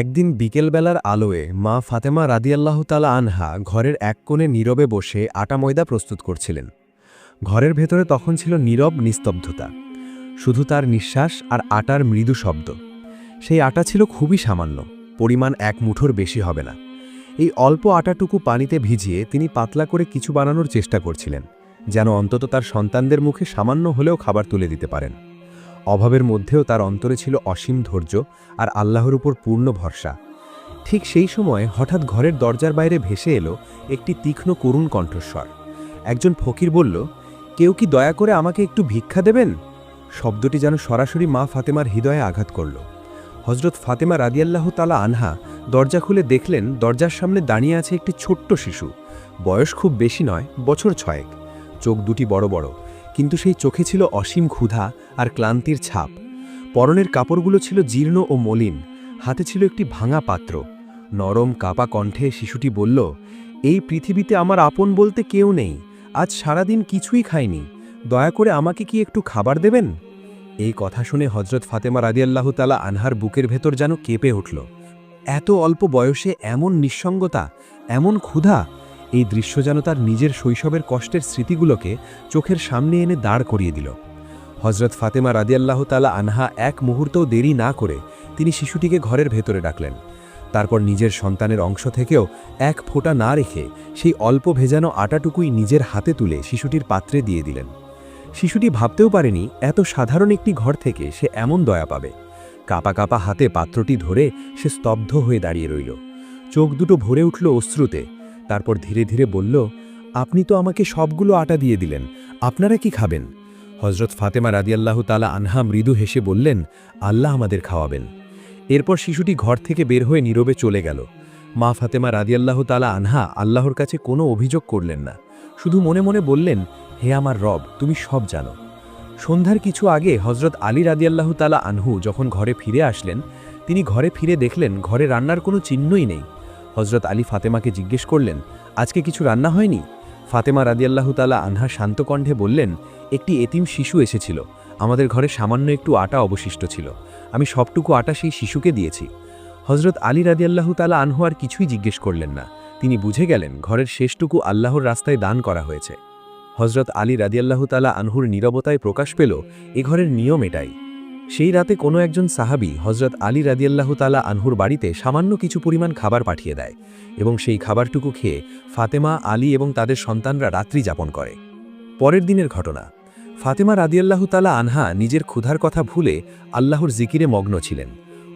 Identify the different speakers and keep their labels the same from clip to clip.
Speaker 1: একদিন বিকেলবেলার আলোয় মা ফাতেমা রাদিয়াল্লাহ তালা আনহা ঘরের এক কোণে নীরবে বসে আটা ময়দা প্রস্তুত করছিলেন। ঘরের ভেতরে তখন ছিল নীরব নিস্তব্ধতা। শুধু তার নিঃশ্বাস আর আটার মৃদু শব্দ। সেই আটা ছিল খুবই সামান্য, পরিমাণ এক মুঠোর বেশি হবে না। এই অল্প আটাটুকু পানিতে ভিজিয়ে তিনি পাতলা করে কিছু বানানোর চেষ্টা করছিলেন, যেন অন্তত তার সন্তানদের মুখে সামান্য হলেও খাবার তুলে দিতে পারেন। অভাবের মধ্যেও তার অন্তরে ছিল অসীম ধৈর্য আর আল্লাহর উপর পূর্ণ ভরসা। ঠিক সেই সময় হঠাৎ ঘরের দরজার বাইরে ভেসে এলো একটি তীক্ষ্ণ করুণ কণ্ঠস্বর। একজন ফকির বলল, কেউ কি দয়া করে আমাকে একটু ভিক্ষা দেবেন? শব্দটি যেন সরাসরি মা ফাতেমার হৃদয়ে আঘাত করল। হজরত ফাতেমা রাদিয়াল্লাহ তালা আনহা দরজা খুলে দেখলেন দরজার সামনে দাঁড়িয়ে আছে একটি ছোট্ট শিশু। বয়স খুব বেশি নয়, বছর ছয়েক। চোখ দুটি বড় বড়, কিন্তু সেই চোখে ছিল অসীম ক্ষুধা আর ক্লান্তির ছাপ। পরনের কাপড়গুলো ছিল জীর্ণ ও মলিন, হাতে ছিল একটি ভাঙা পাত্র। নরম কাপা কণ্ঠে শিশুটি বলল, এই পৃথিবীতে আমার আপন বলতে কেউ নেই, আজ সারাদিন কিছুই খায়নি দয়া করে আমাকে কি একটু খাবার দেবেন? এই কথা শুনে হজরত ফাতেমা রাদিয়াল্লাহ তালা আনহার বুকের ভেতর যেন কেঁপে উঠল। এত অল্প বয়সে এমন নিঃসঙ্গতা, এমন ক্ষুধা, এই দৃশ্য যেন তার নিজের শৈশবের কষ্টের স্মৃতিগুলোকে চোখের সামনে এনে দাঁড় করিয়ে দিল। হজরত ফাতেমা রাদিয়াল্লাহ তালা আনহা এক মুহূর্তও দেরি না করে তিনি শিশুটিকে ঘরের ভেতরে ডাকলেন। তারপর নিজের সন্তানের অংশ থেকেও এক ফোঁটা না রেখে সেই অল্প ভেজানো আটাটুকুই নিজের হাতে তুলে শিশুটির পাত্রে দিয়ে দিলেন। শিশুটি ভাবতেও পারেনি, এত সাধারণ একটি ঘর থেকে সে এমন দয়া পাবে। কাপা কাপা হাতে পাত্রটি ধরে সে স্তব্ধ হয়ে দাঁড়িয়ে রইল। চোখ দুটো ভরে উঠল অশ্রুতে, তারপর ধীরে ধীরে বলল, আপনি তো আমাকে সবগুলো আটা দিয়ে দিলেন, আপনারা কি খাবেন? হজরত ফাতেমা রাদিয়াল্লাহু তালা আনহা মৃদু হেসে বললেন, আল্লাহ আমাদের খাওয়াবেন। এরপর শিশুটি ঘর থেকে বের হয়ে নীরবে চলে গেল। মা ফাতেমা রাদিয়াল্লাহু তালা আনহা আল্লাহর কাছে কোনো অভিযোগ করলেন না। শুধু মনে মনে বললেন, হে আমার রব, তুমি সব জানো। সন্ধ্যার কিছু আগে হজরত আলী রাদিয়াল্লাহু তালা আনহু যখন ঘরে ফিরে আসলেন, তিনি ঘরে ফিরে দেখলেন ঘরে রান্নার কোনো চিহ্নই নেই। হজরত আলী ফাতেমাকে জিজ্ঞেস করলেন, আজকে কিছু রান্না হয়নি? ফাতেমা রাদিয়াল্লাহু তালা আনহা শান্ত কণ্ঠে বললেন একটি এতিম শিশু এসেছিল। আমাদের ঘরে সামান্য একটু আটা অবশিষ্ট ছিল। আমি সবটুকু আটা সেই শিশুকে দিয়েছি। হজরত আলী রাদিয়াল্লাহু তালা আনহু আর কিছুই জিজ্ঞেস করলেন না। তিনি বুঝে গেলেন, ঘরের শেষটুকু আল্লাহর রাস্তায় দান করা হয়েছে। হজরত আলী রাদিয়াল্লাহু তালা আনহুর নীরবতায় প্রকাশ পেল, এ ঘরের নিয়ম এটাই। সেই রাতে কোনো একজন সাহাবি হজরত আলী রাদিয়াল্লাহু তালা আনহুর বাড়িতে সামান্য কিছু পরিমাণ খাবার পাঠিয়ে দেয় এবং সেই খাবারটুকু খেয়ে ফাতেমা, আলী এবং তাদের সন্তানরা রাত্রি যাপন করে। পরের দিনের ঘটনা। ফাতেমা রাদিয়াল্লাহু তালা আনহা নিজের ক্ষুধার কথা ভুলে আল্লাহর জিকিরে মগ্ন ছিলেন।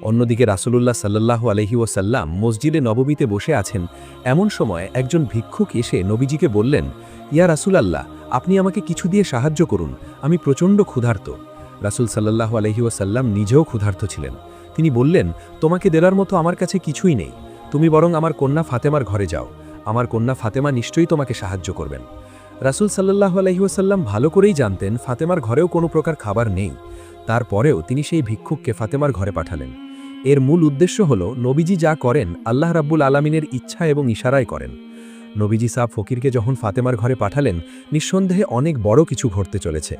Speaker 1: অন্যদিকে রাসূলুল্লাহ সাল্লাল্লাহু আলহি ওসাল্লাম মসজিদে নববীতে বসে আছেন। এমন সময় একজন ভিক্ষুক এসে নবীজিকে বললেন, ইয়া রাসূলাল্লাহ, আপনি আমাকে কিছু দিয়ে সাহায্য করুন, আমি প্রচণ্ড ক্ষুধার্ত। রাসূল সাল্লাল্লাহু আলহি ওসাল্লাম নিজেও ক্ষুধার্ত ছিলেন। তিনি বললেন, তোমাকে দেওয়ার মতো আমার কাছে কিছুই নেই। তুমি বরং আমার কন্যা ফাতেমার ঘরে যাও। আমার কন্যা ফাতেমা নিশ্চয়ই তোমাকে সাহায্য করবেন। রাসূল সাল্লাল্লাহু আলহি ওসাল্লাম ভালো করেই জানতেন ফাতেমার ঘরেও কোনো প্রকার খাবার নেই। তারপরেও তিনি সেই ভিক্ষুককে ফাতেমার ঘরে পাঠালেন। এর মূল উদ্দেশ্য হল, নবীজি যা করেন, আল্লাহ রাব্বুল আলমিনের ইচ্ছা এবং ইশারায় করেন। নবীজি সাহ ফকিরকে যখন ফাতেমার ঘরে পাঠালেন, নিঃসন্দেহে অনেক বড় কিছু ঘটতে চলেছে।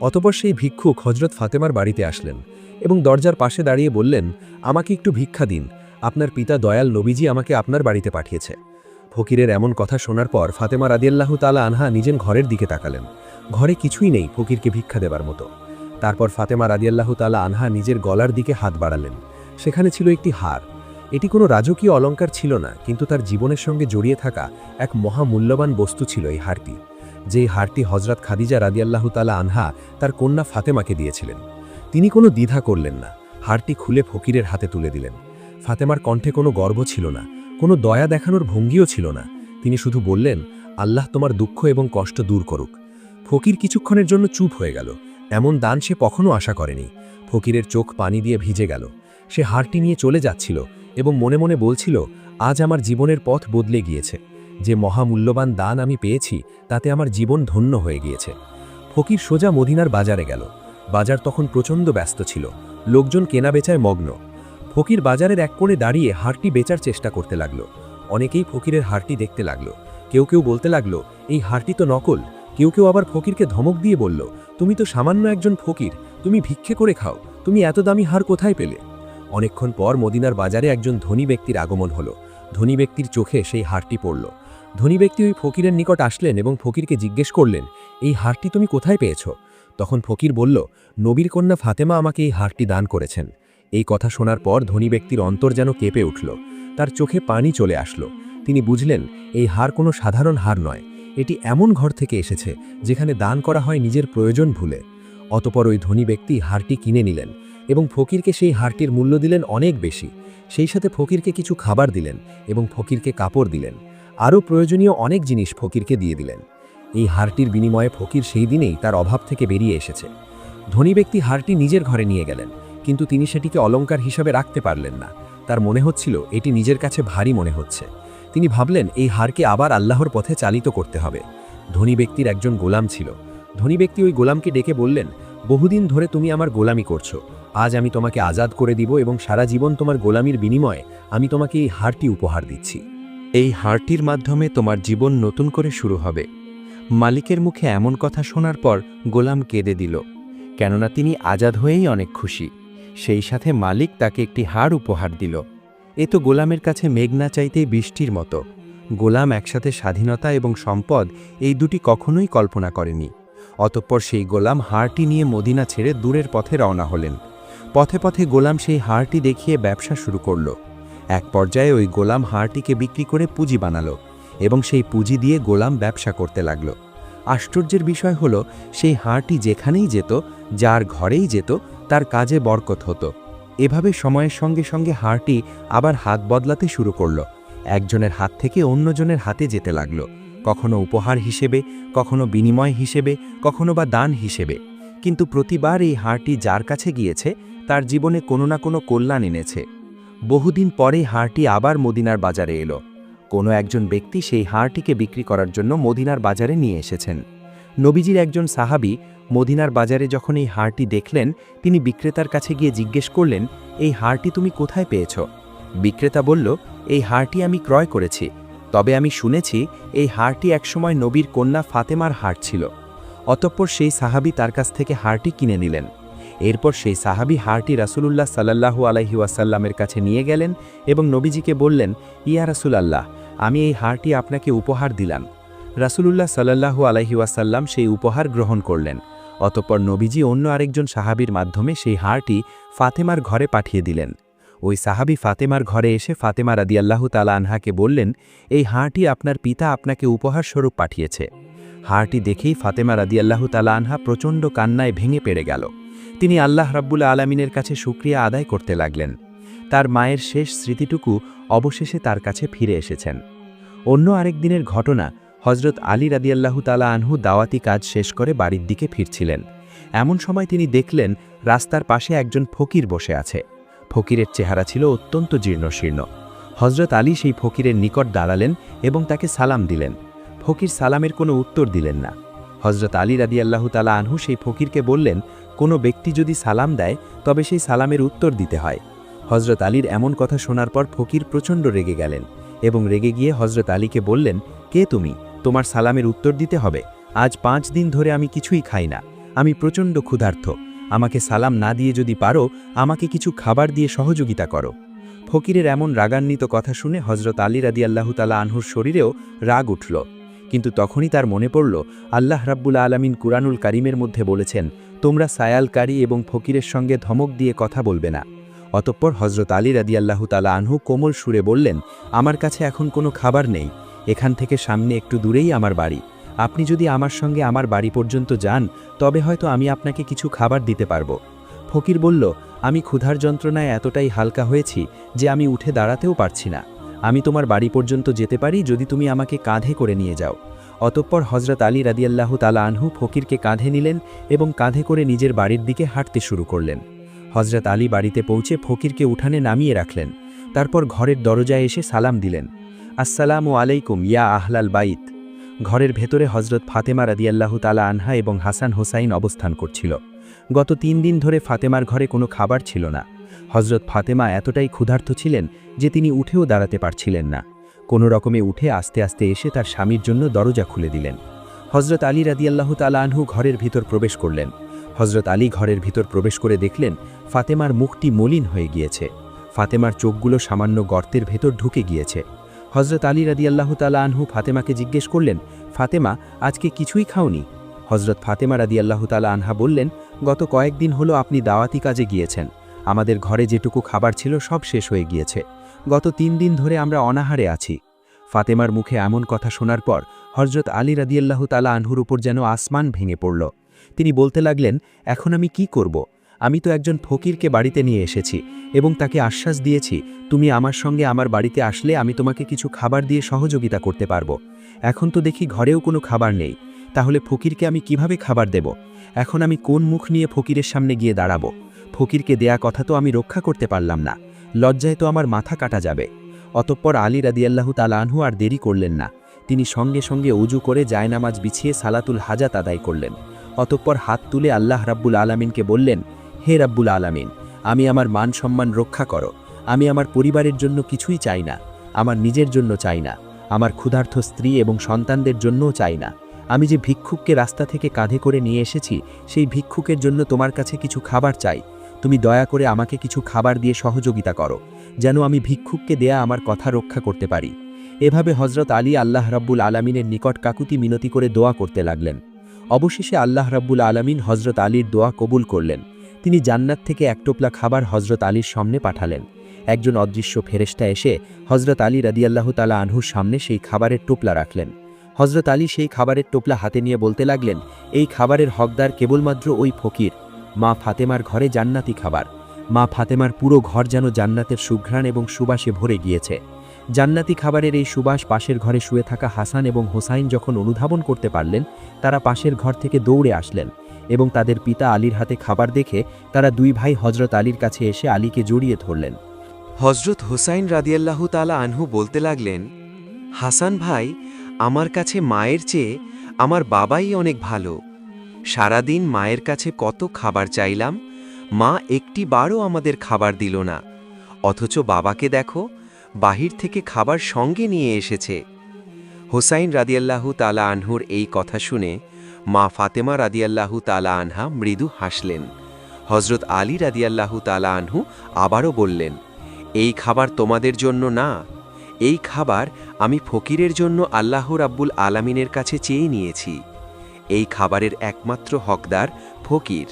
Speaker 1: অতপর সেই ভিক্ষুক হজরত ফাতেমার বাড়িতে আসলেন এবং দরজার পাশে দাঁড়িয়ে বললেন, আমাকে একটু ভিক্ষা দিন। আপনার পিতা দয়াল নবীজি আমাকে আপনার বাড়িতে পাঠিয়েছে। ফকিরের এমন কথা শোনার পর ফাতেমা রাদিয়াল্লাহু তালা আনহা নিজের ঘরের দিকে তাকালেন। ঘরে কিছুই নেই ফকিরকে ভিক্ষা দেবার মতো। তারপর ফাতেমা রাদিয়াল্লাহু তালা আনহা নিজের গলার দিকে হাত বাড়ালেন। সেখানে ছিল একটি হার। এটি কোনো রাজকীয় অলঙ্কার ছিল না, কিন্তু তার জীবনের সঙ্গে জড়িয়ে থাকা এক মহামূল্যবান বস্তু ছিল এই হারটি। যেই হারটি হজরত খাদিজা রাদিয়াল্লাহু তালা আনহা তার কন্যা ফাতেমাকে দিয়েছিলেন। তিনি কোনো দ্বিধা করলেন না। হারটি খুলে ফকিরের হাতে তুলে দিলেন। ফাতেমার কণ্ঠে কোনো গর্ব ছিল না, কোনো দয়া দেখানোর ভঙ্গিও ছিল না। তিনি শুধু বললেন, আল্লাহ তোমার দুঃখ এবং কষ্ট দূর করুক। ফকির কিছুক্ষণের জন্য চুপ হয়ে গেল। এমন দান সে কখনো আশা করেনি। ফকিরের চোখ পানি দিয়ে ভিজে গেল। সে হারটি নিয়ে চলে যাচ্ছিল এবং মনে মনে বলছিল, আজ আমার জীবনের পথ বদলে গিয়েছে। যে মহামূল্যবান দান আমি পেয়েছি, তাতে আমার জীবন ধন্য হয়ে গিয়েছে। ফকির সোজা মদিনার বাজারে গেল। বাজার তখন প্রচণ্ড ব্যস্ত ছিল। লোকজন কেনা বেচায় মগ্ন। ফকির বাজারের এক কোণে দাঁড়িয়ে হারটি বেচার চেষ্টা করতে লাগল। অনেকেই ফকিরের হারটি দেখতে লাগল। কেউ কেউ বলতে লাগল, এই হারটি তো নকল। কেউ কেউ আবার ফকিরকে ধমক দিয়ে বলল, তুমি তো সামান্য একজন ফকির, তুমি ভিক্ষে করে খাও, তুমি এত দামি হার কোথায় পেলে? অনেকক্ষণ পর মদিনার বাজারে একজন ধনী ব্যক্তির আগমন হলো। ধনী ব্যক্তির চোখে সেই হারটি পড়ল। ধনী ব্যক্তি ওই ফকিরের নিকট আসলেন এবং ফকিরকে জিজ্ঞেস করলেন, এই হারটি তুমি কোথায় পেয়েছ? তখন ফকির বলল, নবীর কন্যা ফাতেমা আমাকে এই হারটি দান করেছেন। এই কথা শোনার পর ধনী ব্যক্তির অন্তর যেন কেঁপে উঠল। তার চোখে পানি চলে আসলো। তিনি বুঝলেন, এই হার কোনো সাধারণ হার নয়। এটি এমন ঘর থেকে এসেছে, যেখানে দান করা হয় নিজের প্রয়োজন ভুলে। অতপর ওই ধনী ব্যক্তি হারটি কিনে নিলেন এবং ফকিরকে সেই হারটির মূল্য দিলেন অনেক বেশি। সেই সাথে ফকিরকে কিছু খাবার দিলেন এবং ফকিরকে কাপড় দিলেন। আরও প্রয়োজনীয় অনেক জিনিস ফকিরকে দিয়ে দিলেন। এই হারটির বিনিময়ে ফকির সেই দিনেই তার অভাব থেকে বেরিয়ে এসেছে। ধনী ব্যক্তি হারটি নিজের ঘরে নিয়ে গেলেন। কিন্তু তিনি সেটিকে অলঙ্কার হিসাবে রাখতে পারলেন না। তার মনে হচ্ছিল, এটি নিজের কাছে ভারী মনে হচ্ছে। তিনি ভাবলেন, এই হারকে আবার আল্লাহর পথে চালিত করতে হবে। ধনী ব্যক্তির একজন গোলাম ছিল। ধনী ব্যক্তি ওই গোলামকে ডেকে বললেন, বহুদিন ধরে তুমি আমার গোলামি করছ। আজ আমি তোমাকে আজাদ করে দিব এবং সারা জীবন তোমার গোলামির বিনিময়ে আমি তোমাকে এই হারটি উপহার দিচ্ছি।
Speaker 2: এই হারটির মাধ্যমে তোমার জীবন নতুন করে শুরু হবে। মালিকের মুখে এমন কথা শোনার পর গোলাম কেঁদে দিল, কেননা তিনি আজাদ হয়েই অনেক খুশি। সেই সাথে মালিক তাকে একটি হার উপহার দিল। এ তো গোলামের কাছে মেঘ না চাইতেই বৃষ্টির মতো। গোলাম একসাথে স্বাধীনতা এবং সম্পদ এই দুটি কখনোই কল্পনা করেনি। অতঃপর সেই গোলাম হারটি নিয়ে মদিনা ছেড়ে দূরের পথে রওনা হলেন। পথে পথে গোলাম সেই হারটি দেখিয়ে ব্যবসা শুরু করল। এক পর্যায়ে ওই গোলাম হারটিকে বিক্রি করে পুঁজি বানালো এবং সেই পুঁজি দিয়ে গোলাম ব্যবসা করতে লাগল। আশ্চর্যের বিষয় হলো, সেই হাঁড়টি যেখানেই যেত, যার ঘরেই যেত তার কাজে বরকত হতো। এভাবে সময়ের সঙ্গে সঙ্গে হাঁড়টি আবার হাত বদলাতে শুরু করল। একজনের হাত থেকে অন্যজনের হাতে যেতে লাগল। কখনো উপহার হিসেবে, কখনো বিনিময় হিসেবে, কখনো বা দান হিসেবে। কিন্তু প্রতিবার এই হাঁড়টি যার কাছে গিয়েছে, তার জীবনে কোনো না কোনো কল্যাণ এনেছে। বহুদিন পরে হাঁড়টি আবার মদিনার বাজারে এলো। কোনো একজন ব্যক্তি সেই হাড়টিকে বিক্রি করার জন্য মদিনার বাজারে নিয়ে এসেছেন। নবীজির একজন সাহাবি মদিনার বাজারে যখন এই হাড়টি দেখলেন, তিনি বিক্রেতার কাছে গিয়ে জিজ্ঞেস করলেন, এই হাড়টি তুমি কোথায় পেয়েছ? বিক্রেতা বলল, এই হাড়টি আমি ক্রয় করেছি। তবে আমি শুনেছি, এই হাড়টি একসময় নবীর কন্যা ফাতেমার হাড় ছিল। অতঃপর সেই সাহাবি তার কাছ থেকে হাড়টি কিনে নিলেন। এরপর সেই সাহাবি হাড়টি রাসুলুল্লাহ সাল্লাহু আলাইহি ওয়াসাল্লামের কাছে নিয়ে গেলেন এবং নবীজিকে বললেন, ইয়া রাসুলাল্লাহ, আমি এই হারটি আপনাকে উপহার দিলাম। রাসুলুল্লাহ সাল্লাহু আলাইহি ওয়াসাল্লাম সেই উপহার গ্রহণ করলেন। অতঃপর নবীজি অন্য আরেকজন সাহাবির মাধ্যমে সেই হারটি ফাতেমার ঘরে পাঠিয়ে দিলেন। ওই সাহাবি ফাতেমার ঘরে এসে ফাতেমা রাদিয়াল্লাহু তালা আনহাকে বললেন, এই হারটি আপনার পিতা আপনাকে উপহার স্বরূপ পাঠিয়েছে। হারটি দেখেই ফাতেমা রাদিয়াল্লাহু তালা আনহা প্রচণ্ড কান্নায় ভেঙে পেড়ে গেল। তিনি আল্লাহ রাব্বুল আলমিনের কাছে সুক্রিয়া আদায় করতে লাগলেন। তার মায়ের শেষ স্মৃতিটুকু অবশেষে তার কাছে ফিরে এসেছেন। অন্য আরেক দিনের ঘটনা হজরত আলী রাদিয়াল্লাহু তালা আনহু দাওয়াতি কাজ শেষ করে বাড়ির দিকে ফিরছিলেন। এমন সময় তিনি দেখলেন, রাস্তার পাশে একজন ফকির বসে আছে। ফকিরের চেহারা ছিল অত্যন্ত জীর্ণশীর্ণ। হজরত আলী সেই ফকিরের নিকট দাঁড়ালেন এবং তাকে সালাম দিলেন। ফকির সালামের কোনো উত্তর দিলেন না। হজরত আলী রাদিয়াল্লাহু তালা আনহু সেই ফকিরকে বললেন, কোনো ব্যক্তি যদি সালাম দেয়, তবে সেই সালামের উত্তর দিতে হয়। হজরত আলীর এমন কথা শোনার পর ফকির প্রচণ্ড রেগে গেলেন এবং রেগে গিয়ে হজরত আলীকে বললেন, কে তুমি? তোমার সালামের উত্তর দিতে হবে। আজ পাঁচ দিন ধরে আমি কিছুই খাই না। আমি প্রচণ্ড ক্ষুধার্থ আমাকে সালাম না দিয়ে যদি পারো, আমাকে কিছু খাবার দিয়ে সহযোগিতা করো। ফকিরের এমন রাগান্বিত কথা শুনে হজরত আলী রাদি আল্লাহু তালা আনহুর শরীরেও রাগ উঠল। কিন্তু তখনই তার মনে পড়ল, আল্লাহ রাব্বুল আলমিন কুরআনুল কারিমের মধ্যে বলেছেন, তোমরা সায়ালকারী এবং ফকিরের সঙ্গে ধমক দিয়ে কথা বলবে না। অতঃপর হজরত আলী রাদিয়াল্লাহু তালা আনহু কোমল সুরে বললেন, আমার কাছে এখন কোনো খাবার নেই। এখান থেকে সামনে একটু দূরেই আমার বাড়ি। আপনি যদি আমার সঙ্গে আমার বাড়ি পর্যন্ত যান, তবে হয়তো আমি আপনাকে কিছু খাবার দিতে পারব। ফকির বলল, আমি ক্ষুধার যন্ত্রণায় এতটাই হালকা হয়েছি যে আমি উঠে দাঁড়াতেও পারছি না। আমি তোমার বাড়ি পর্যন্ত যেতে পারি যদি তুমি আমাকে কাঁধে করে নিয়ে যাও। অতঃপর হজরত আলী রাদিয়াল্লাহু তালা আনহু ফকিরকে কাঁধে নিলেন এবং কাঁধে করে নিজের বাড়ির দিকে হাঁটতে শুরু করলেন। হজরত আলী বাড়িতে পৌঁছে ফকিরকে উঠানে নামিয়ে রাখলেন। তারপর ঘরের দরজায় এসে সালাম দিলেন। আসসালামু আলাইকুম, ইয়া আহলাল বাইত। ঘরের ভেতরে হজরত ফাতেমা রাদিয়াল্লাহু তালা আনহা এবং হাসান হোসাইন অবস্থান করছিল। গত তিন দিন ধরে ফাতেমার ঘরে কোনো খাবার ছিল না। হজরত ফাতেমা এতটাই ক্ষুধার্ত ছিলেন যে তিনি উঠেও দাঁড়াতে পারছিলেন না। কোনো রকমে উঠে আস্তে আস্তে এসে তার স্বামীর জন্য দরজা খুলে দিলেন। হজরত আলী রাদিয়াল্লাহু তালা আনহু ঘরের ভিতর প্রবেশ করলেন। হজরত আলী ঘরের ভিতর প্রবেশ করে দেখলেন ফাতেমার মুখটি মলিন হয়ে গিয়েছে। ফাতেমার চোখগুলো সামান্য গর্তের ভেতর ঢুকে গিয়েছে। হজরত আলী রাদিয়াল্লাহ তালা আনহু ফাতেমাকে জিজ্ঞেস করলেন, ফাতেমা, আজকে কিছুই খাওনি? হজরত ফাতেমা রাদিয়াল্লাহ তালা আনহা বললেন, গত কয়েকদিন হলো আপনি দাওয়াতি কাজে গিয়েছেন। আমাদের ঘরে যেটুকু খাবার ছিল সব শেষ হয়ে গিয়েছে। গত তিন দিন ধরে আমরা অনাহারে আছি। ফাতেমার মুখে এমন কথা শোনার পর হজরত আলী রাদিয়াল্লাহ তালা আনহুর উপর যেন আসমান ভেঙে পড়ল। তিনি বলতে লাগলেন, এখন আমি কি করব? আমি তো একজন ফকিরকে বাড়িতে নিয়ে এসেছি এবং তাকে আশ্বাস দিয়েছি, তুমি আমার সঙ্গে আমার বাড়িতে আসলে আমি তোমাকে কিছু খাবার দিয়ে সহযোগিতা করতে পারব। এখন তো দেখি ঘরেও কোনো খাবার নেই। তাহলে ফকিরকে আমি কীভাবে খাবার দেব? এখন আমি কোন মুখ নিয়ে ফকিরের সামনে গিয়ে দাঁড়াবো? ফকিরকে দেয়া কথা তো আমি রক্ষা করতে পারলাম না। লজ্জায় তো আমার মাথা কাটা যাবে। অতঃপর আলী রাদিয়াল্লাহু তালা আনহু আর দেরি করলেন না। তিনি সঙ্গে সঙ্গে অজু করে জায়নামাজ বিছিয়ে সালাতুল হাজাত আদায় করলেন। অতঃপর হাত তুলে আল্লাহ রাব্বুল আলামিনকে বললেন হে রাব্বুল আলামিন, আমি আমার মান সম্মান রক্ষা করো। আমি আমার পরিবারের জন্য কিছুই চাই না। আমার নিজের জন্য চাই না। আমার ক্ষুধার্থ স্ত্রী এবং সন্তানদের জন্যও চাই না। আমি যে ভিক্ষুককে রাস্তা থেকে কাঁধে করে নিয়ে এসেছি, সেই ভিক্ষুকের জন্য তোমার কাছে কিছু খাবার চাই। তুমি দয়া করে আমাকে কিছু খাবার দিয়ে সহযোগিতা করো, যেন আমি ভিক্ষুককে দেয়া আমার কথা রক্ষা করতে পারি। এভাবে হজরত আলী আল্লাহ রাব্বুল আলামিনের নিকট কাকুতি মিনতি করে দোয়া করতে লাগলেন। অবশেষে আল্লাহ রাব্বুল আলামিন হজরত আলীর দোয়া কবুল করলেন। তিনি জান্নাত থেকে এক টোপলা খাবার হজরত আলীর সামনে পাঠালেন। একজন অদৃশ্য ফেরেশতা এসে হজরত আলী রাদিয়াল্লাহু তালা আনহুর সামনে সেই খাবারের টোপলা রাখলেন। হজরত আলী সেই খাবারের টোপলা হাতে নিয়ে বলতে লাগলেন, এই খাবারের হকদার কেবলমাত্র ওই ফকির। মা ফাতেমার ঘরে জান্নাতি খাবার। মা ফাতেমার পুরো ঘর যেন জান্নাতের সুঘ্রাণ এবং সুবাসে ভরে গিয়েছে। জান্নাতি খাবারের এই সুবাস পাশের ঘরে শুয়ে থাকা হাসান এবং হোসাইন যখন অনুধাবন করতে পারলেন, তারা পাশের ঘর থেকে দৌড়ে আসলেন। এবং তাদের পিতা আলীর হাতে খাবার দেখে তারা দুই ভাই হজরত আলীর কাছে এসে আলীকে জড়িয়ে ধরলেন।
Speaker 3: হজরত হোসাইন রাদিয়াল্লাহু তালা আনহু বলতে লাগলেন, হাসান ভাই, আমার কাছে মায়ের চেয়ে আমার বাবাই অনেক ভালো। সারাদিন মায়ের কাছে কত খাবার চাইলাম, মা একটি বারও আমাদের খাবার দিল না। অথচ বাবাকে দেখো, বাহির থেকে খাবার সঙ্গে নিয়ে এসেছে। হোসাইন রাদিয়াল্লাহু তালা আনহুর এই কথা শুনে মা ফাতেমা রাদিয়াল্লাহু তালা আনহা মৃদু হাসলেন। হজরত আলী রাদিয়াল্লাহু তালা আনহু আবারও বললেন, এই খাবার তোমাদের জন্য না। এই খাবার আমি ফকিরের জন্য আল্লাহ রাব্বুল আলামিনের কাছে চেয়ে নিয়েছি। এই খাবারের একমাত্র হকদার ফকির।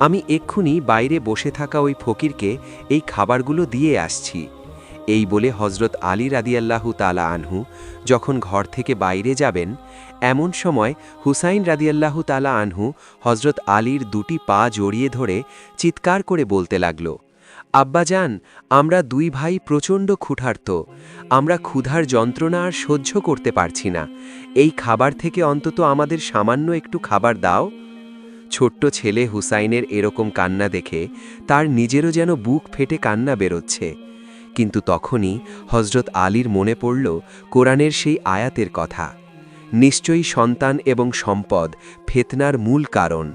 Speaker 3: আমি এক্ষুনি বাইরে বসে থাকা ওই ফকিরকে এই খাবারগুলো দিয়ে আসছি। এই বলে হজরত আলী রাদিয়াল্লাহু তালা আনহু যখন ঘর থেকে বাইরে যাবেন এমন সময় হুসাইন রাদিয়াল্লাহু তালা আনহু হজরত আলীর দুটি পা জড়িয়ে ধরে চিৎকার করে বলতে লাগল আব্বাজান আমরা দুই ভাই প্রচণ্ড ক্ষুধার্ত। আমরা ক্ষুধার যন্ত্রণা আর সহ্য করতে পারছি না। এই খাবার থেকে অন্তত আমাদের সামান্য একটু খাবার দাও। ছোট্ট ছেলে হুসাইনের এরকম কান্না দেখে তার নিজেরও যেন বুক ফেটে কান্না বেরোচ্ছে। কিন্তু তখনই হজরত আলীর মনে পড়ল কোরআনের সেই আয়াতের কথা। নিশ্চয়ই সন্তান এবং সম্পদ ফেতনার মূল কারণ।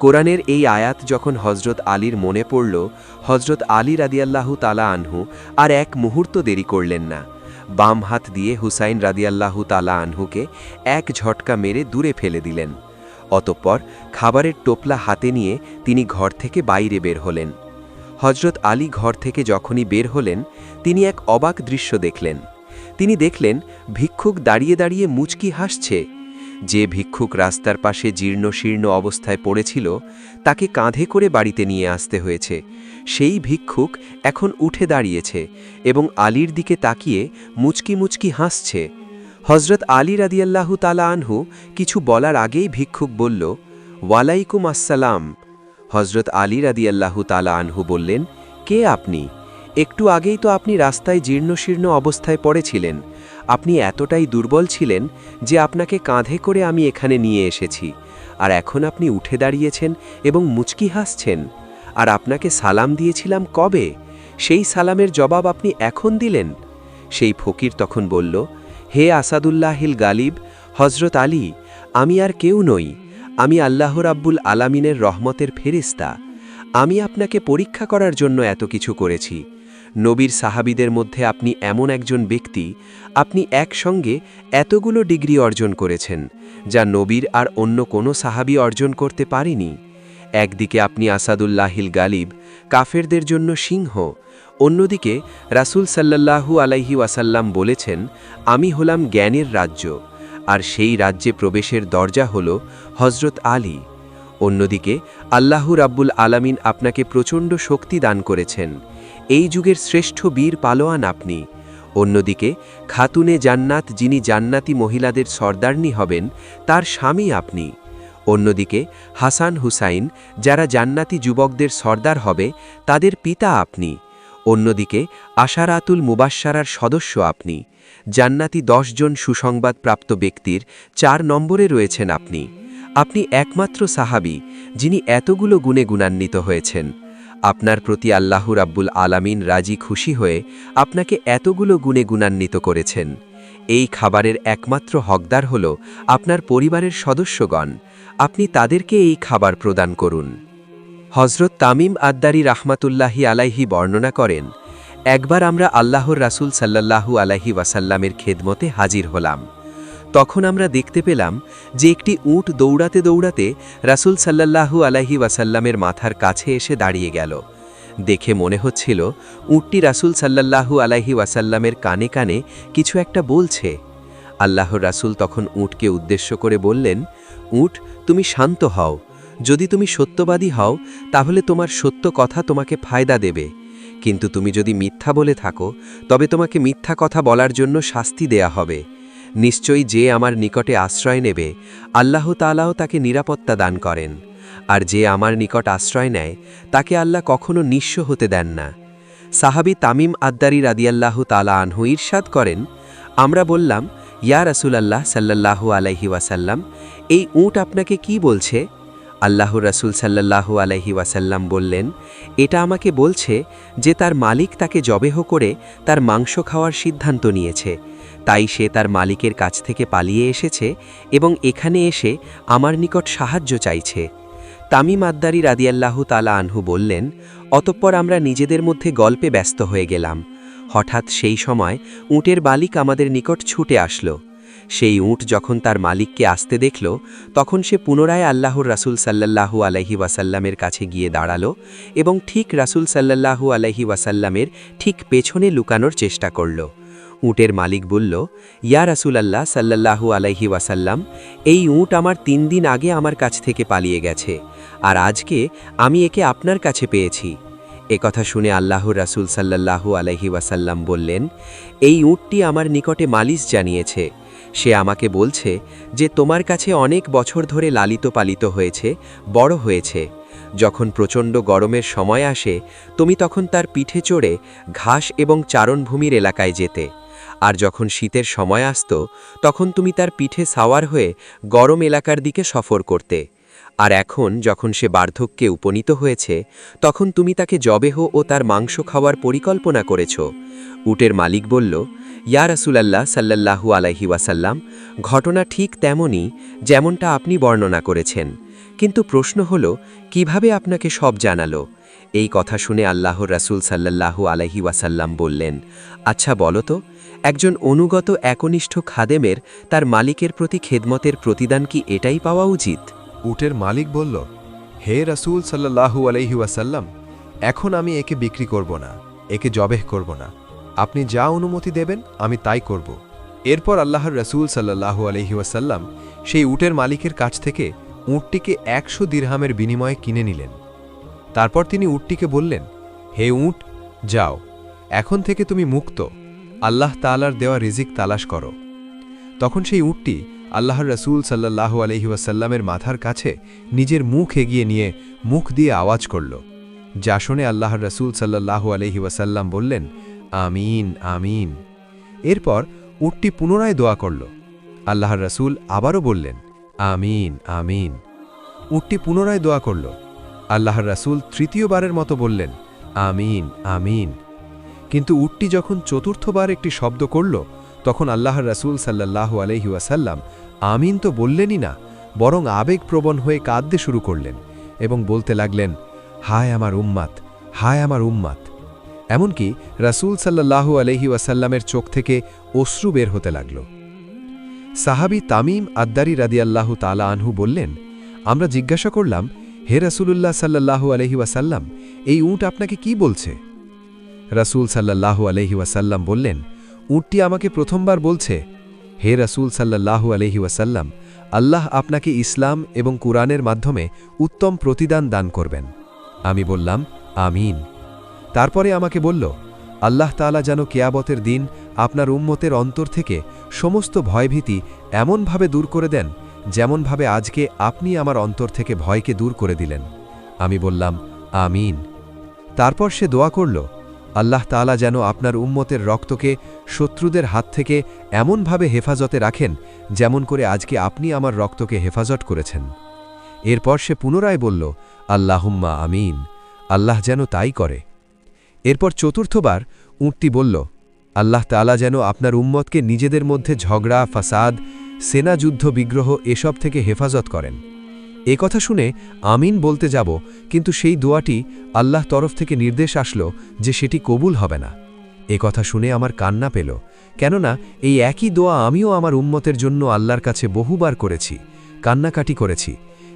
Speaker 3: কোরআনের এই আয়াত যখন হজরত আলীর মনে পড়ল হজরত আলী রাদিয়াল্লাহু তালা আনহু আর এক মুহূর্ত দেরি করলেন না। বাম হাত দিয়ে হুসাইন রাদিয়াল্লাহু তালা আনহুকে এক ঝটকা মেরে দূরে ফেলে দিলেন। অতঃপর খাবারের টোপলা হাতে নিয়ে তিনি ঘর থেকে বাইরে বের হলেন। হজরত আলী ঘর থেকে যখনই বের হলেন, তিনি এক অবাক দৃশ্য দেখলেন। তিনি দেখলেন ভিক্ষুক দাঁড়িয়ে দাঁড়িয়ে মুচকি হাসছে। যে ভিক্ষুক রাস্তার পাশে জীর্ণ শীর্ণ অবস্থায় পড়েছিল, তাকে কাঁধে করে বাড়িতে নিয়ে আসতে হয়েছে। সেই ভিক্ষুক এখন উঠে দাঁড়িয়েছে এবং আলীর দিকে তাকিয়ে মুচকি মুচকি হাসছে। হজরত আলী রাদিয়াল্লাহু তালা আনহু কিছু বলার আগেই ভিক্ষুক বলল, ওয়ালাইকুম আসসালাম। হজরত আলী রাদিয়াল্লাহু তালা আনহু বললেন, কে আপনি? একটু আগেই তো আপনি রাস্তায় জীর্ণশীর্ণ অবস্থায় পড়েছিলেন। আপনি এতটাই দুর্বল ছিলেন যে আপনাকে কাঁধে করে আমি এখানে নিয়ে এসেছি। আর এখন আপনি উঠে দাঁড়িয়েছেন এবং মুচকি হাসছেন। আর আপনাকে সালাম দিয়েছিলাম কবে? সেই সালামের জবাব আপনি এখন দিলেন। সেই ফকির তখন বলল, হে আসাদুল্লাহিল গালিব হজরত আলী, আমি আর কেউ নই। আমি আল্লাহ রাব্বুল আলামিনের রহমতের ফেরিস্তা আমি আপনাকে পরীক্ষা করার জন্য এত কিছু করেছি। নবীর সাহাবিদের মধ্যে আপনি এমন একজন ব্যক্তি, আপনি একসঙ্গে এতগুলো ডিগ্রি অর্জন করেছেন, যা নবীর আর অন্য কোনো সাহাবি অর্জন করতে পারেনি। একদিকে আপনি আসাদুল্লাহিল গালিব, কাফেরদের জন্য সিংহ, অন্যদিকে রাসূল সাল্লাল্লাহু আলাইহি ওয়াসাল্লাম বলেছেন, আমি হলাম জ্ঞানের রাজ্য। আর সেই রাজ্যে প্রবেশের দরজা হল হজরত আলী। অন্যদিকে, আল্লাহু রাব্বুল আলামিন আপনাকে প্রচণ্ড শক্তি দান করেছেন। এই যুগের শ্রেষ্ঠ বীর পালোয়ান আপনি। অন্যদিকে, খাতুনে জান্নাত যিনি জান্নাতি মহিলাদের সর্দারনি হবেন, তার স্বামী আপনি। অন্যদিকে, হাসান হুসাইন যারা জান্নাতি যুবকদের সর্দার হবে, তাদের পিতা আপনি। অন্যদিকে, আশারাতুল মুবাশ্সারার সদস্য আপনি। জান্নাতি জন সুসংবাদ প্রাপ্ত ব্যক্তির চার নম্বরে রয়েছেন আপনি। আপনি একমাত্র সাহাবি, যিনি এতগুলো গুণে গুণান্বিত হয়েছেন। আপনার প্রতি আল্লাহ রাব্বুল আলামিন রাজি খুশি হয়ে আপনাকে এতগুলো গুণে গুণান্বিত করেছেন। এই খাবারের একমাত্র হকদার হল আপনার পরিবারের সদস্যগণ। আপনি তাদেরকে এই খাবার প্রদান করুন। হজরত তামিম আদ্দারি রাহমাতুল্লাহি আলাইহি বর্ণনা করেন, একবার আমরা আল্লাহর রাসূল সাল্লাল্লাহু আলাইহি ওয়াসাল্লামের খেদমতে হাজির হলাম। তখন আমরা দেখতে পেলাম যে একটি উট দৌড়াতে দৌড়াতে রাসূল সাল্লাল্লাহু আলাইহি ওয়াসাল্লামের মাথার কাছে এসে দাঁড়িয়ে গেল। দেখে মনে হচ্ছিল উটটি রাসূল সাল্লাল্লাহু আলাইহি ওয়াসাল্লামের কানে কানে কিছু একটা বলছে। আল্লাহর রাসূল তখন উটকে উদ্দেশ্য করে বললেন, উট, তুমি শান্ত হও। যদি তুমি সত্যবাদী হও, তাহলে তোমার সত্য কথা তোমাকে ফায়দা দেবে। কিন্তু তুমি যদি মিথ্যা বলে থাকো, তবে তোমাকে মিথ্যা কথা বলার জন্য শাস্তি দেয়া হবে। নিশ্চয়ই যে আমার নিকটে আশ্রয় নেবে, আল্লাহ তালাও তাকে নিরাপত্তা দান করেন। আর যে আমার নিকট আশ্রয় নেয়, তাকে আল্লাহ কখনো নিঃস্ব হতে দেন না। সাহাবি তামিম আদ্দারি রাদিয়াল্লাহু তালা আনহু ঈর্ষাদ করেন, আমরা বললাম, ইয়া রাসুলাল্লাহ সাল্লাল্লাহু আলাইহি ওয়াসাল্লাম, এই উট আপনাকে কি বলছে? আল্লাহ রাসুল সাল্লাল্লাহু আলাইহি ওয়াসাল্লাম বললেন, এটা আমাকে বলছে যে তার মালিক তাকে জবেহ করে তার মাংস খাওয়ার সিদ্ধান্ত নিয়েছে। তাই সে তার মালিকের কাছ থেকে পালিয়ে এসেছে এবং এখানে এসে আমার নিকট সাহায্য চাইছে। তামিম আদ্দারি রাদিয়াল্লাহু তালা আনহু বললেন, অতঃপর আমরা নিজেদের মধ্যে গল্পে ব্যস্ত হয়ে গেলাম। হঠাৎ সেই সময় উটের বালিক আমাদের নিকট ছুটে আসলো। সেই উট যখন তার মালিককে আসতে দেখল, তখন সে পুনরায় আল্লাহর রাসুল সাল্লাল্লাহু আলহি ওয়াসাল্লামের কাছে গিয়ে দাঁড়াল এবং ঠিক রাসুল সাল্লাল্লাহু আলহি ওয়াসাল্লামের ঠিক পেছনে লুকানোর চেষ্টা করল। উটের মালিক বলল, ইয়া রাসুল আল্লাহ সাল্লাল্লাহু আলাইহি ওয়াসাল্লাম, এই উট আমার তিন দিন আগে আমার কাছ থেকে পালিয়ে গেছে, আর আজকে আমি একে আপনার কাছে পেয়েছি। কথা শুনে আল্লাহর রাসুল সাল্লাল্লাহু আলহি ওয়াসাল্লাম বললেন, এই উটটি আমার নিকটে মালিশ জানিয়েছে। সে আমাকে বলছে যে, তোমার কাছে অনেক বছর ধরে লালিত পালিত হয়েছে, বড় হয়েছে। যখন প্রচণ্ড গরমের সময় আসে, তুমি তখন তার পিঠে চড়ে ঘাস এবং চারণভূমির এলাকায় যেতে। আর যখন শীতের সময় আসত, তখন তুমি তার পিঠে সাওয়ার হয়ে গরম এলাকার দিকে সফর করতে। আর এখন যখন সে বার্ধক্যে উপনীত হয়েছে, তখন তুমি তাকে জবেহ ও তার মাংস খাওয়ার পরিকল্পনা করেছ। উটের মালিক বলল, ইয়া রাসুলাল্লাহ সাল্লাল্লাহু আলাইহি ওয়াসাল্লাম, ঘটনা ঠিক তেমনই যেমনটা আপনি বর্ণনা করেছেন। কিন্তু প্রশ্ন হল, কীভাবে আপনাকে সব জানালো? এই কথা শুনে আল্লাহর রাসূল সাল্লাল্লাহু আলাইহি ওয়াসাল্লাম বললেন আচ্ছা বলো তো একজন অনুগত একনিষ্ঠ খাদেমের তার মালিকের প্রতি খেদমতের প্রতিদান কি এটাই পাওয়া উচিত?
Speaker 4: উটের মালিক বলল, হে রসুল সাল্লাহু আলহি ওয়াসাল্লাম, এখন আমি একে বিক্রি করব না, একে জবেহ করব না। আপনি যা অনুমতি দেবেন, আমি তাই করব। এরপর আল্লাহর রসুল সাল্লাহু আলহি ওয়াসাল্লাম সেই উটের মালিকের কাছ থেকে উটটিকে একশো দিরহামের বিনিময়ে কিনে নিলেন। তারপর তিনি উটটিকে বললেন, হে উট, যাও, এখন থেকে তুমি মুক্ত। আল্লাহ তালার দেওয়া রিজিক তালাশ করো। তখন সেই উটটি আল্লাহর রসুল সাল্লাহু আলহি ওয়াসাল্লামের মাথার কাছে নিজের মুখ এগিয়ে নিয়ে মুখ দিয়ে আওয়াজ করল, যা শুনে আল্লাহর রসুল সাল্লাহু আলহি ওয়াসাল্লাম বললেন, আমিন আমিন। এরপর উটটি পুনরায় দোয়া করল। আল্লাহর রসুল আবারও বললেন, আমিন আমিন। উটটি পুনরায় দোয়া করল। আল্লাহর রাসূল তৃতীয়বারের মতো বললেন, আমিন আমিন। কিন্তু উটটি যখন চতুর্থবার একটি শব্দ করল, তখন আল্লাহর রাসূল সাল্লাল্লাহু আলহি ওয়াসাল্লাম, আমিন তো বললেনই না, বরং আবেগপ্রবণ হয়ে কাঁদতে শুরু করলেন এবং বলতে লাগলেন, হায় আমার উম্মাত, হায় আমার উম্মাত। এমনকি রাসূল সাল্লাল্লাহু আলহি ওয়াসাল্লামের চোখ থেকে অশ্রু বের হতে লাগল। সাহাবি তামিম আদ্দারি রাদিয়াল্লাহু তালা আনহু বললেন, আমরা জিজ্ঞাসা করলাম, হে রাসুলুল্লাহ সাল্লাহু আলহি ওয়াসাল্লাম, এই উট আপনাকে কি বলছে? রাসূল সাল্লাল্লাহু আলহি ওয়াসাল্লাম বললেন, উটটি আমাকে প্রথমবার বলছে, হে রাসূল সাল্লাল্লাহু আলহি ওয়াসাল্লাম, আল্লাহ আপনাকে ইসলাম এবং কুরআনের মাধ্যমে উত্তম প্রতিদান দান করবেন। আমি বললাম, আমিন। তারপরে আমাকে বলল, আল্লাহ তাআলা যেন কেয়াবতের দিন আপনার উম্মতের অন্তর থেকে সমস্ত ভয়ভীতি এমনভাবে দূর করে দেন, যেমনভাবে আজকে আপনি আমার অন্তর থেকে ভয়কে দূর করে দিলেন। আমি বললাম, আমিন। তারপর সে দোয়া করল আল্লাহ তাআলা যেন আপনার উম্মতের রক্তকে শত্রুদের হাত থেকে এমনভাবে হেফাজতে রাখেন যেমন করে আজকে আপনি আমার রক্তকে হেফাজত করেছেন। এরপর সে পুনরায় বলল, আল্লাহুম্মা আমিন। আল্লাহ যেন তাই করে। এরপর চতুর্থবার উঁটটি বলল, আল্লাহ তাআলা যেন আপনার উম্মতকে নিজেদের মধ্যে ঝগড়া, ফাসাদ, সেনা যুদ্ধ, বিগ্রহ এসব থেকে হেফাজত করেন। এ কথা শুনে আমিন বলতে যাব, কিন্তু সেই দোয়াটি আল্লাহ তরফ থেকে নির্দেশ আসলো যে সেটি কবুল হবে না। এ কথা শুনে আমার কান্না পেল, কেননা এই একই দোয়া আমিও আমার উম্মতের জন্য আল্লাহর কাছে বহুবার করেছি, কান্নাকাটি করেছি।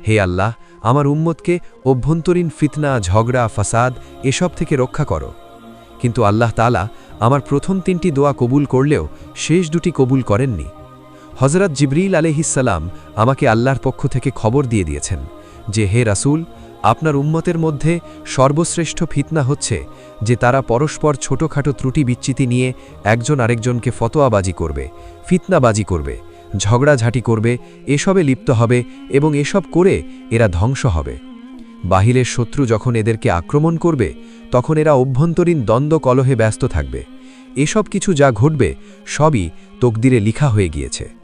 Speaker 4: হে আল্লাহ, আমার উম্মতকে অভ্যন্তরীণ ফিতনা, ঝগড়া, ফাসাদ এসব থেকে রক্ষা করো। কিন্তু আল্লাহ তালা আমার প্রথম তিনটি দোয়া কবুল করলেও শেষ দুটি কবুল করেননি। হজরত জিবরিল আলহিসাল্লাম আমাকে আল্লাহর পক্ষ থেকে খবর দিয়ে দিয়েছেন যে, হে রাসূল, আপনার উম্মতের মধ্যে সর্বশ্রেষ্ঠ ফিতনা হচ্ছে যে, তারা পরস্পর ছোটখাটো ত্রুটি বিচ্ছিতি নিয়ে একজন আরেকজনকে ফতোয়াবাজি করবে, ফিতনাবাজি করবে, ঝগড়াঝাটি করবে, এসবে লিপ্ত হবে এবং এসব করে এরা ধ্বংস হবে। বাহিরের শত্রু যখন এদেরকে আক্রমণ করবে, তখন এরা অভ্যন্তরীণ দ্বন্দ্ব কলহে ব্যস্ত থাকবে। এসব কিছু যা ঘটবে, সবই তকদিরে লিখা হয়ে গিয়েছে।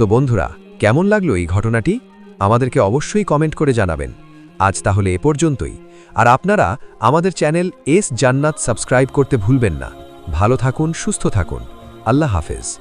Speaker 4: তো বন্ধুরা, কেমন লাগল এই ঘটনাটি? আমাদেরকে অবশ্যই কমেন্ট করে জানাবেন। আজ তাহলে এ পর্যন্তই। আর আপনারা আমাদের চ্যানেল এস জান্নাত সাবস্ক্রাইব করতে ভুলবেন না। ভালো থাকুন, সুস্থ থাকুন। আল্লাহ হাফেজ।